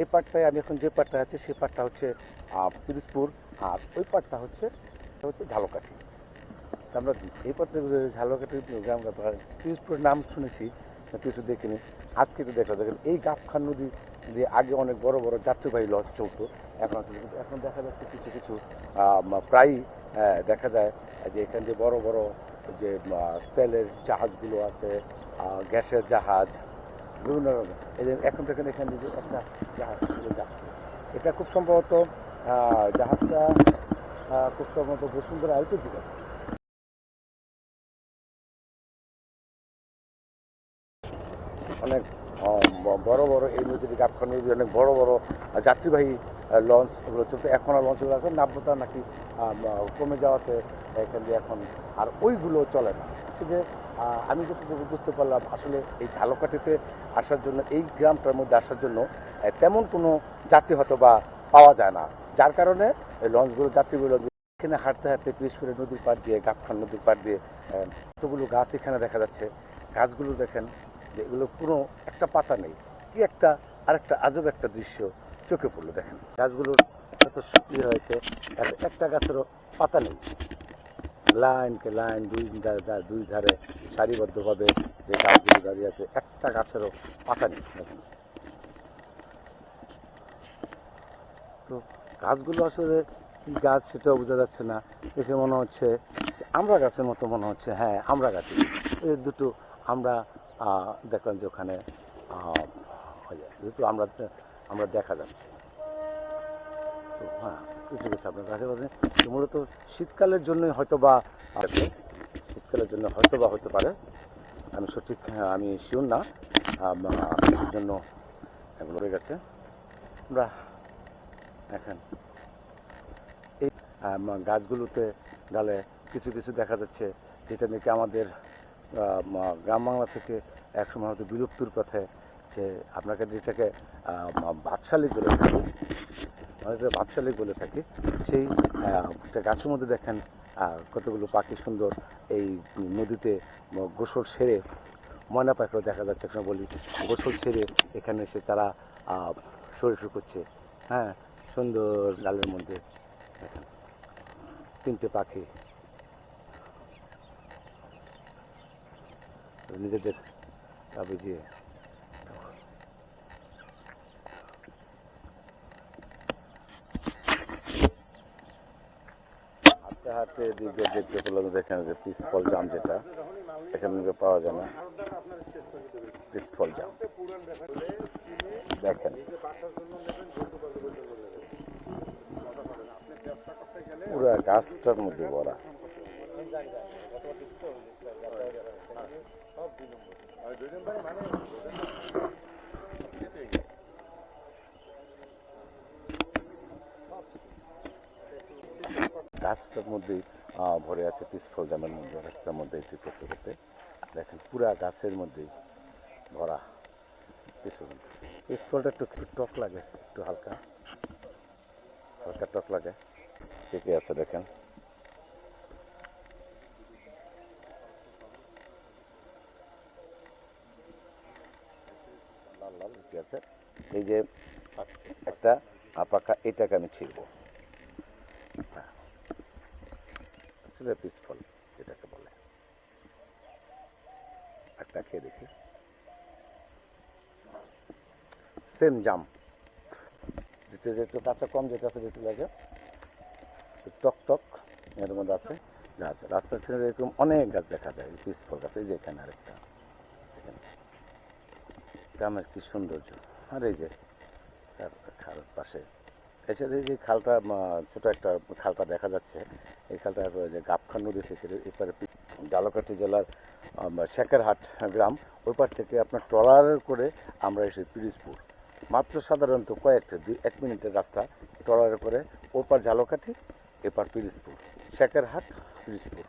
এই পার্টটায় আমি এখন যে পার্টটা আছে সেই পার্টটা হচ্ছে পিরোজপুর। আর ওই পার্টটা হচ্ছে হচ্ছে ঝালকাঠি। আমরা এই পার্টটা ঝালকাঠি গ্রাম পিরোজপুরের নাম শুনেছি কিছু দেখিনি আজকে তো দেখা, দেখেন, এই গাবখান নদী দিয়ে আগে অনেক বড় বড় যাত্রীবাহী লঞ্চ চলতো। এখন এখন দেখা যাচ্ছে কিছু কিছু প্রায়ই দেখা যায় যে এখান দিয়ে বড় বড় যে তেলের জাহাজগুলো আছে গ্যাসের জাহাজ বিভিন্ন রকম। এখন থেকে এখানে যে একটা জাহাজ যাচ্ছে। এটা খুব সম্ভবত জাহাজটা খুব সম্ভবত বসুন্ধরা আইপিজি আছে অনেক বড় বড় এই নদীর গাবখান অনেক বড় বড় যাত্রীবাহী লঞ্চ চলতে এখন আর লঞ্চগুলো আছে, নাব্যতা নাকি কমে যাওয়াতে এখান দিয়ে এখন আর ওইগুলো চলে না। হচ্ছে যে আমি যতটুকু বুঝতে পারলাম, আসলে এই ঝালকাঠিতে আসার জন্য, এই গ্রামটার মধ্যে আসার জন্য তেমন কোনো যাত্রী হয়তো বা পাওয়া যায় না। যার কারণে লঞ্চগুলো যাত্রীগুলো এখানে হাঁটতে হাঁটতে পিসপুরে নদীর পাড় দিয়ে, গাবখান নদীর পাড় দিয়ে কতগুলো গাছ এখানে দেখা যাচ্ছে। গাছগুলো দেখেন যে এগুলো কোনো একটা পাতা নেই। কি একটা, আরেকটা আজব একটা দৃশ্য চোখে পড়ল, দেখেন। গাছগুলোর এত শুকিয়ে হয়েছে একটা গাছেরও পাতা নেই। লাইনকে লাইন, দুই দুই ধারে সারিবদ্ধভাবে যে গাছগুলো দাঁড়িয়ে আছে, একটা গাছেরও পাতা নেই। দেখেন। তো গাছগুলো আসলে কি গাছ সেটাও বোঝা যাচ্ছে না। দেখে মনে হচ্ছে আমরা গাছের মতো মনে হচ্ছে। হ্যাঁ আমরা গাছে দুটো আমরা দেখলাম যে ওখানে আহ, ওই যে আমরা আমরা দেখা যাচ্ছে। তো হ্যাঁ কিছু কিছু আপনার বলছেন মূলত শীতকালের জন্যই হয়তো বা। শীতকালের জন্য হয়তো বা হতে পারে। আমি সঠিক আমি শিওর না। জন্য এগুলো রয়ে গেছে। আমরা এখন এই গাছগুলোতে ডালে কিছু কিছু দেখা যাচ্ছে যেটা নাকি আমাদের আম, গ্রাম বাংলা থেকে একসময় হয়তো বিলুপ্তির পথে যে আপনাকে যেটাকে আম, বাদশালিক বলে থাকি বাদশালিক বলে থাকি সেই গাছের মধ্যে দেখেন কতগুলো পাখি সুন্দর এই নদীতে গোসল সেরে ময়না পাখিও দেখা যাচ্ছে এখানে বলি গোসল সেরে এখানে এসে তারা শরীর করছে। হ্যাঁ সুন্দর লালের মধ্যে তিনটে পাখি। নিজেদের বুঝিয়ে হাঁটতে হাঁটতে এদিকে দেখতে পেলাম এখানে যে পিসফল জাম যেটা, এখানে পাওয়া যায় না। পিসফল জাম। দেখেন। পুরো গাছটার মধ্যে ভরা। গাছটার মধ্যেই আহ, ভরে আছে পিসফল জামের মধ্যে রাস্তার মধ্যে একটু করতে করতে। দেখেন পুরা গাছের মধ্যেই ভরা পিসফল পিসফলটা একটু টক লাগে একটু হালকা। হালকা টক লাগে। ঠিকই আছে দেখেন। আছে? এই যে একটা আপাকা, এটাকে আমি ছিড়ব। পিসফল যেটাকে বলে। একটা খেয়ে দেখি। সেম জাম। যেতে যেতে কাঁচা কম, যেটা আছে বেশি লাগে। টক টক, এর মধ্যে আছে গাছ। রাস্তার এরকম অনেক গাছ দেখা যায় পিসফল গাছ। এই যে এখানে আরেকটা। গ্রামের কি সৌন্দর্য আর এই যে, তার খাল পাশে। এছাড়া এই যে খালটা ছোট একটা খালটা দেখা যাচ্ছে। এই খালটা যে গাবখান নদী থেকে এপারে জালকাঠি জেলার শেখারহাট গ্রাম। ওই পার থেকে আপনার ট্রলার করে আমরা এসে পিরিজপুর। মাত্র সাধারণত কয়েকটা দুই, এক মিনিটের রাস্তা ট্রলারে করে ওপার ঝালকাঠি এপার পিরিজপুর। শেখারহাট, পিরিজপুর।